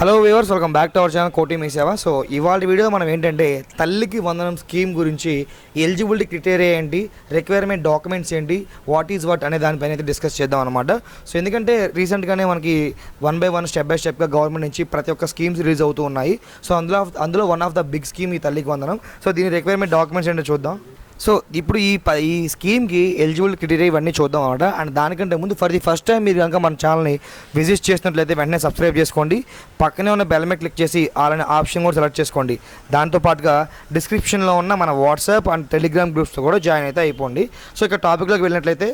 Hello viewers welcome back to our channel కోటి మీ సేవ సో ఇవాళ వీడియో మనం ఏంటంటే తల్లికి వందనం స్కీమ్ గురించి ఎలిజిబిలిటీ క్రిటేరియా ఏంటి రిక్వైర్మెంట్ డాక్యుమెంట్స్ ఏంటి వాట్ ఈజ్ వాట్ అనే దానిపైన అయితే డిస్కస్ చేద్దాం అనమాట సో ఎందుకంటే రీసెంట్గానే మనకి one by one step by స్టెప్గా government నుంచి ప్రతి ఒక్క స్కీమ్స్ రిలీజ్ అవుతూ ఉన్నాయి. సో అందులో అందులో one of the big scheme ఈ తల్లికి వందనం. సో దీని రిక్వైర్మెంట్ డాక్యుమెంట్స్ ఏంటో చూద్దాం. సో ఇప్పుడు ఈ ప ఈ స్కీమ్కి ఎలిజిబుల్ క్రిటీరియా ఇవన్నీ చూద్దాం అనమాట అండ్ దానికంటే ముందు ఫర్ ది ఫస్ట్ టైం మీరు కనుక మన ఛానల్ని విజిట్ చేసినట్లయితే వెంటనే సబ్స్క్రైబ్ చేసుకోండి. పక్కనే ఉన్న బెల్ మీద క్లిక్ చేసి అలానే ఆప్షన్ కూడా సెలెక్ట్ చేసుకోండి. దాంతోపాటుగా డిస్క్రిప్షన్లో ఉన్న మన వాట్సాప్ అండ్ టెలిగ్రామ్ గ్రూప్స్తో కూడా జాయిన్ అయితే అయిపోండి. సో ఇక టాపిక్లోకి వెళ్ళినట్లయితే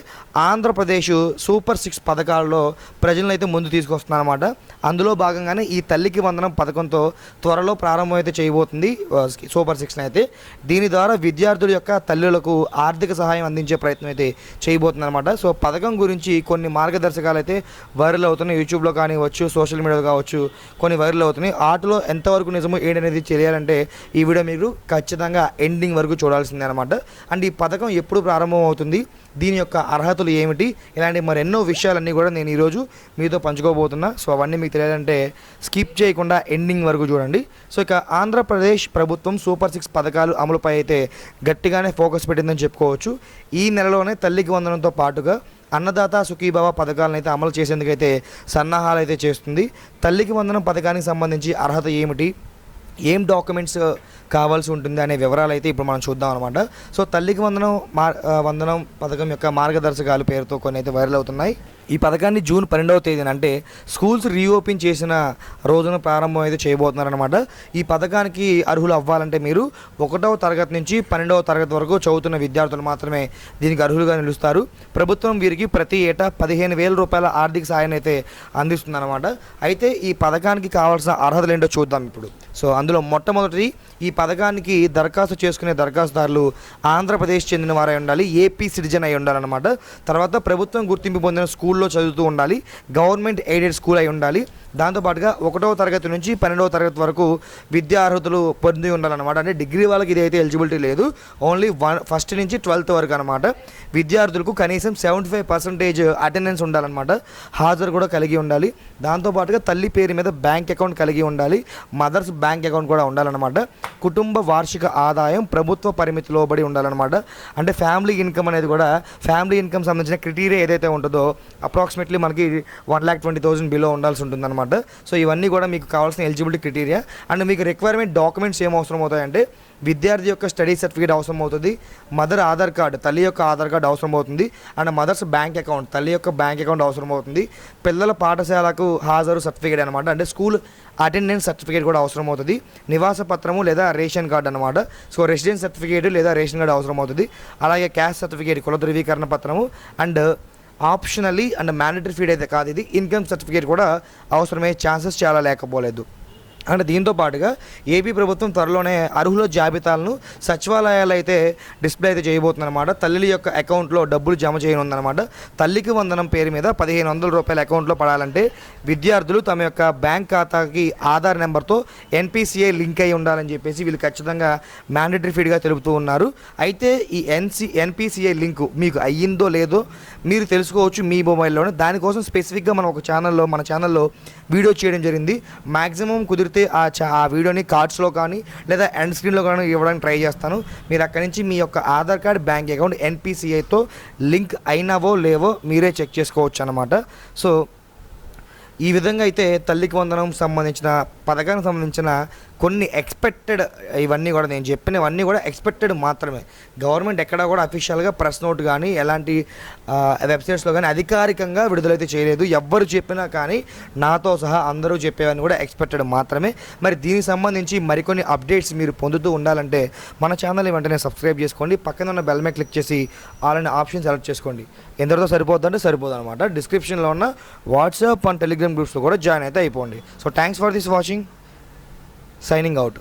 ఆంధ్రప్రదేశ్ సూపర్ సిక్స్ పథకాల్లో ప్రజలను అయితే ముందు తీసుకొస్తున్నారన్నమాట అందులో భాగంగానే ఈ తల్లికి వందనం పథకంతో త్వరలో ప్రారంభం అయితే చేయబోతుంది సూపర్ సిక్స్ని అయితే దీని ద్వారా విద్యార్థుల యొక్క తల్లులకు ఆర్థిక సహాయం అందించే ప్రయత్నం అయితే చేయబోతుందన్నమాట. సో పథకం గురించి కొన్ని మార్గదర్శకాలు అయితే వైరల్ అవుతున్నాయి. యూట్యూబ్లో కానివ్వచ్చు సోషల్ మీడియాలో కావచ్చు కొన్ని వైరల్ అవుతున్నాయి. ఆటలో ఎంతవరకు నిజమో ఏంటనేది తెలియాలంటే ఈ వీడియో మీరు ఖచ్చితంగా ఎండింగ్ వరకు చూడాల్సిందే అనమాట అండ్ ఈ పథకం ఎప్పుడు ప్రారంభం అవుతుంది దీని యొక్క అర్హతలు ఏమిటి ఇలాంటి మరెన్నో విషయాలన్నీ కూడా నేను ఈరోజు మీతో పంచుకోబోతున్నా. సో అవన్నీ మీకు తెలియాలంటే స్కిప్ చేయకుండా ఎండింగ్ వరకు చూడండి. సో ఇక ఆంధ్రప్రదేశ్ ప్రభుత్వం సూపర్ సిక్స్ పథకాలు అమలుపై అయితే గట్టిగానే ఫోకస్ ఫోకస్ పెట్టిందని చెప్పుకోవచ్చు. ఈ నెలలోనే తల్లికి వందనంతో పాటుగా అన్నదాత సుఖీభావ పథకాలను అయితే అమలు చేసేందుకైతే సన్నాహాలు అయితే చేస్తుంది. తల్లికి వందనం పథకానికి సంబంధించి అర్హత ఏమిటి? ఏం డాక్యుమెంట్స్ కావాల్సి ఉంటుంది అనే వివరాలు అయితే ఇప్పుడు మనం చూద్దాం అనమాట సో తల్లికి వందనం మా వందనం పథకం యొక్క మార్గదర్శకాలు పేరుతో కొన్ని అయితే వైరల్ అవుతున్నాయి. ఈ పథకాన్ని జూన్ పన్నెండవ తేదీన అంటే స్కూల్స్ రీఓపెన్ చేసిన రోజున ప్రారంభం అయితే చేయబోతున్నారనమాట ఈ పథకానికి అర్హులు అవ్వాలంటే మీరు ఒకటవ తరగతి నుంచి పన్నెండవ తరగతి వరకు చదువుతున్న విద్యార్థులు మాత్రమే దీనికి అర్హులుగా నిలుస్తారు. ప్రభుత్వం వీరికి ప్రతి ఏటా పదిహేను వేల రూపాయల ఆర్థిక సాయాన్ని అయితే అందిస్తుందన్నమాట. అయితే ఈ పథకానికి కావాల్సిన అర్హతలు ఏంటో చూద్దాం ఇప్పుడు. సో అందులో మొట్టమొదటి ఈ పథకానికి దరఖాస్తు చేసుకునే దరఖాస్తుదారులు ఆంధ్రప్రదేశ్ చెందిన వారై ఉండాలి ఏపీ సిటిజన్ అయి ఉండాలన్నమాట. తర్వాత ప్రభుత్వం గుర్తింపు పొందిన స్కూల్లో చదువుతూ ఉండాలి గవర్నమెంట్ ఎయిడెడ్ స్కూల్ అయి ఉండాలి దాంతోపాటుగా ఒకటవ తరగతి నుంచి పన్నెండవ తరగతి వరకు విద్యా అర్హతలు పొంది ఉండాలన్నమాట. అంటే డిగ్రీ వాళ్ళకి ఇది అయితే ఎలిజిబిలిటీ లేదు. ఓన్లీ వన్ ఫస్ట్ నుంచి ట్వెల్త్ వరకు అనమాట విద్యార్థులకు కనీసం సెవెంటీ ఫైవ్ పర్సెంటేజ్ అటెండెన్స్ ఉండాలన్నమాట. హాజరు కూడా కలిగి ఉండాలి. దాంతోపాటుగా తల్లి పేరు మీద బ్యాంక్ అకౌంట్ కలిగి ఉండాలి. మదర్స్ బ్యాంక్ అకౌంట్ కూడా ఉండాలన్నమాట. కుటుంబ వార్షిక ఆదాయం ప్రభుత్వ పరిమితి లోబడి ఉండాలన్నమాట. అంటే ఫ్యామిలీ ఇన్కమ్ అనేది కూడా ఫ్యామిలీ ఇన్కమ్ సంబంధించిన క్రిటీరియా ఏదైతే ఉంటుందో అప్రాక్సిమేట్లీ మనకి one lakh twenty thousand below ఉండాల్సి ఉంటుందన్నమాట. సో ఇవన్నీ కూడా మీకు కావాల్సిన ఎలిజిబిలిటీ క్రిటీరియా అండ్ మీకు రిక్వైర్మెంట్ డాక్యుమెంట్స్ ఏం అవసరం అవుతాయంటే విద్యార్థి యొక్క స్టడీ సర్టిఫికేట్ అవసరం అవుతుంది మదర్ ఆధార్ కార్డు తల్లి యొక్క ఆధార్ కార్డు అవసరం అవుతుంది అండ్ మదర్స్ బ్యాంక్ అకౌంట్ తల్లి యొక్క బ్యాంక్ అకౌంట్ అవసరం అవుతుంది. పిల్లల పాఠశాలకు హాజరు సర్టిఫికేట్ అనమాట అంటే స్కూల్ అటెండెన్స్ సర్టిఫికేట్ కూడా అవసరం అవుతుంది. నివాస పత్రము లేదా రేషన్ కార్డు అనమాట సో రెసిడెన్స్ సర్టిఫికేట్ లేదా రేషన్ కార్డు అవసరం అవుతుంది. అలాగే క్యాస్ట్ సర్టిఫికేట్ కుల ధృవీకరణ పత్రము and optionally and mandatory feed అయితే కాదు. ఇది ఇన్కమ్ సర్టిఫికేట్ కూడా అవసరమయ్యే ఛాన్సెస్ చాలా లేకపోలేదు. అండ్ దీంతో పాటుగా ఏపీ ప్రభుత్వం త్వరలోనే అర్హుల జాబితాలను సచివాలయాలు అయితే డిస్ప్లే అయితే చేయబోతుందన్నమాట. తల్లి యొక్క అకౌంట్లో డబ్బులు జమ చేయనుందన్నమాట. తల్లికి వందనం పేరు మీద పదిహేను వందల రూపాయల అకౌంట్లో పడాలంటే విద్యార్థులు తమ యొక్క బ్యాంక్ ఖాతాకి ఆధార్ నెంబర్తో ఎన్పిసిఐ లింక్ అయి ఉండాలని చెప్పేసి వీళ్ళు ఖచ్చితంగా మ్యాండేటరీ ఫీడ్గా తెలుపుతూ ఉన్నారు. అయితే ఈ ఎన్సి ఎన్పిసిఐ లింక్ మీకు అయ్యిందో లేదో మీరు తెలుసుకోవచ్చు మీ మొబైల్లోనే. దానికోసం స్పెసిఫిక్గా మనం ఒక ఛానల్లో మన ఛానల్లో వీడియో చేయడం జరిగింది. మ్యాక్సిమం కుదిరితే ఆ చా ఆ వీడియోని కార్డ్స్లో కానీ లేదా ఎండ్ స్క్రీన్లో కానీ ఇవ్వడానికి ట్రై చేస్తాను. మీరు అక్కడి నుంచి మీ యొక్క ఆధార్ కార్డ్ బ్యాంక్ అకౌంట్ ఎన్పిసిఐతో లింక్ అయినవో లేవో మీరే చెక్ చేసుకోవచ్చు అనమాట సో ఈ విధంగా అయితే తల్లికి వందనం సంబంధించిన పథకానికి సంబంధించిన కొన్ని ఎక్స్పెక్టెడ్ ఇవన్నీ కూడా నేను చెప్పినవన్నీ కూడా ఎక్స్పెక్టెడ్ మాత్రమే. గవర్నమెంట్ ఎక్కడా కూడా అఫీషియల్గా ప్రెస్ నోట్ కానీ ఎలాంటి వెబ్సైట్స్లో కానీ అధికారికంగా విడుదలైతే చేయలేదు. ఎవ్వరు చెప్పినా కానీ నాతో సహా అందరూ చెప్పేవన్నీ కూడా ఎక్స్పెక్టెడ్ మాత్రమే. మరి దీనికి సంబంధించి మరికొన్ని అప్డేట్స్ మీరు పొందుతూ ఉండాలంటే మన ఛానల్ని వెంటనే సబ్స్క్రైబ్ చేసుకోండి. పక్కన ఉన్న బెల్ మీద క్లిక్ చేసి ఆల్ ఆప్షన్ సెలెక్ట్ చేసుకోండి. ఎందరితో సరిపోతుందంటే సరిపోదు అనమాట డిస్క్రిప్షన్లో ఉన్న వాట్సాప్ అండ్ టెలిగ్రామ్ గ్రూప్స్లో కూడా జాయిన్ అయితే అయిపోండి. So thanks for this watching signing out